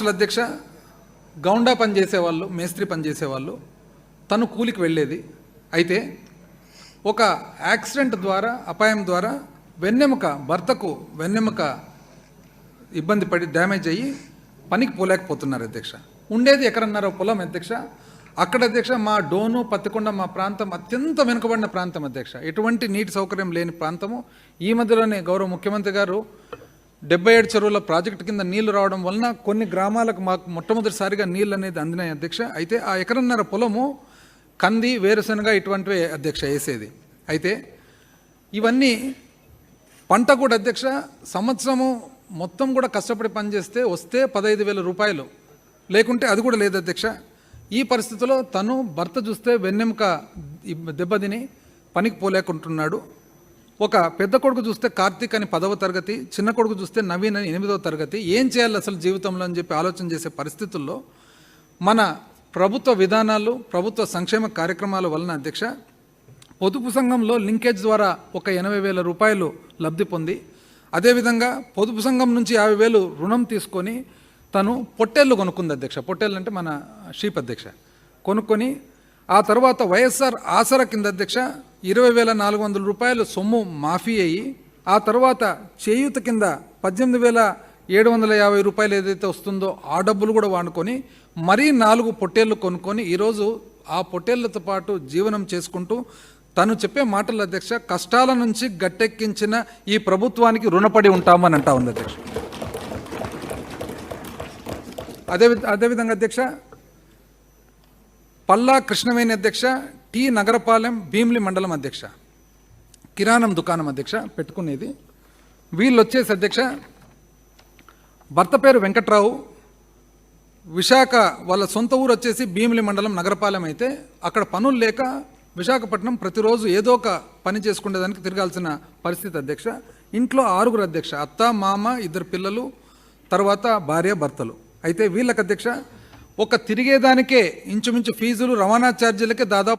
అసలు అధ్యక్ష గౌండా పని చేసేవాళ్ళు మేస్త్రి పని చేసేవాళ్ళు తను కూలికి వెళ్ళేది. అయితే ఒక యాక్సిడెంట్ ద్వారా అపాయం ద్వారా వెన్నెముక భర్తకు వెన్నెముక ఇబ్బంది పడి డ్యామేజ్ అయ్యి పనికి పోలేకపోతున్నారు అధ్యక్ష. ఉండేది ఎక్కడన్నారో పొలం అధ్యక్ష. అక్కడ అధ్యక్ష మా డోను పత్తికొండ మా ప్రాంతం అత్యంత వెనుకబడిన ప్రాంతం అధ్యక్ష. ఎటువంటి నీటి సౌకర్యం లేని ప్రాంతము. ఈ మధ్యలోనే గౌరవ ముఖ్యమంత్రి గారు డెబ్బై ఏడు చెరువుల ప్రాజెక్టు కింద నీళ్ళు రావడం వలన కొన్ని గ్రామాలకు మాకు మొట్టమొదటిసారిగా నీళ్ళు అనేది అందినాయి అధ్యక్ష. అయితే ఆ ఎకరన్నర పొలము కంది వేరుశనగ ఇటువంటివి అధ్యక్ష వేసేది. అయితే ఇవన్నీ పంట కూడా అధ్యక్ష సంవత్సరము మొత్తం కూడా కష్టపడి పనిచేస్తే వస్తే పదహైదు వేల రూపాయలు. లేకుంటే అది కూడా లేదు అధ్యక్ష. ఈ పరిస్థితిలో తను భర్త చూస్తే వెన్నెముక దెబ్బతిని పనికి పోలేకుంటున్నాడు. ఒక పెద్ద కొడుకు చూస్తే కార్తీక్ అని పదవ తరగతి చిన్న కొడుకు చూస్తే నవీన్ అని ఎనిమిదవ తరగతి ఏం చేయాలి అసలు జీవితంలో అని చెప్పి ఆలోచన చేసే పరిస్థితుల్లో మన ప్రభుత్వ విధానాలు ప్రభుత్వ సంక్షేమ కార్యక్రమాల వలన అధ్యక్ష పొదుపు సంఘంలో లింకేజ్ ద్వారా ఒక ఎనభై వేల రూపాయలు లబ్ధి పొంది అదేవిధంగా పొదుపు సంఘం నుంచి యాభై వేలు రుణం తీసుకొని తను పొట్టేళ్ళు కొనుక్కుంది అధ్యక్ష. పొట్టేళ్ళు అంటే మన షీప్ అధ్యక్ష. కొనుక్కొని ఆ తర్వాత వైఎస్ఆర్ ఆసరా కింద అధ్యక్ష ఇరవై వేల నాలుగు వందల రూపాయలు సొమ్ము మాఫీ అయ్యి ఆ తర్వాత చేయూత కింద పద్దెనిమిది వేల ఏడు వందల యాభై రూపాయలు ఏదైతే వస్తుందో ఆ డబ్బులు కూడా వాడుకొని మరీ నాలుగు పొట్టేళ్ళు కొనుక్కొని ఈరోజు ఆ పొట్టేళ్ళతో పాటు జీవనం చేసుకుంటూ తను చెప్పే మాటల అధ్యక్ష కష్టాల నుంచి గట్టెక్కించిన ఈ ప్రభుత్వానికి రుణపడి ఉంటామని అంటా ఉంది అధ్యక్ష. అదే అదేవిధంగా అధ్యక్ష పల్లా కృష్ణవేణి అధ్యక్ష టి నగరపాలెం భీమిలి మండలం అధ్యక్ష కిరాణం దుకాణం అధ్యక్ష పెట్టుకునేది. వీళ్ళు వచ్చేసి అధ్యక్ష భర్త పేరు వెంకట్రావు విశాఖ వాళ్ళ సొంత ఊరు వచ్చేసి భీమిలి మండలం నగరపాలెం అయితే అక్కడ పనులు లేక విశాఖపట్నం ప్రతిరోజు ఏదో ఒక పని చేసుకునేదానికి తిరగాల్సిన పరిస్థితి అధ్యక్ష. ఇంట్లో ఆరుగురు అధ్యక్ష అత్త మామ ఇద్దరు పిల్లలు తర్వాత భార్య భర్తలు. అయితే వీళ్ళకి అధ్యక్ష ఒక తిరిగేదానికే ఇంచుమించు ఫీజులు రవాణా ఛార్జీలకే దాదాపు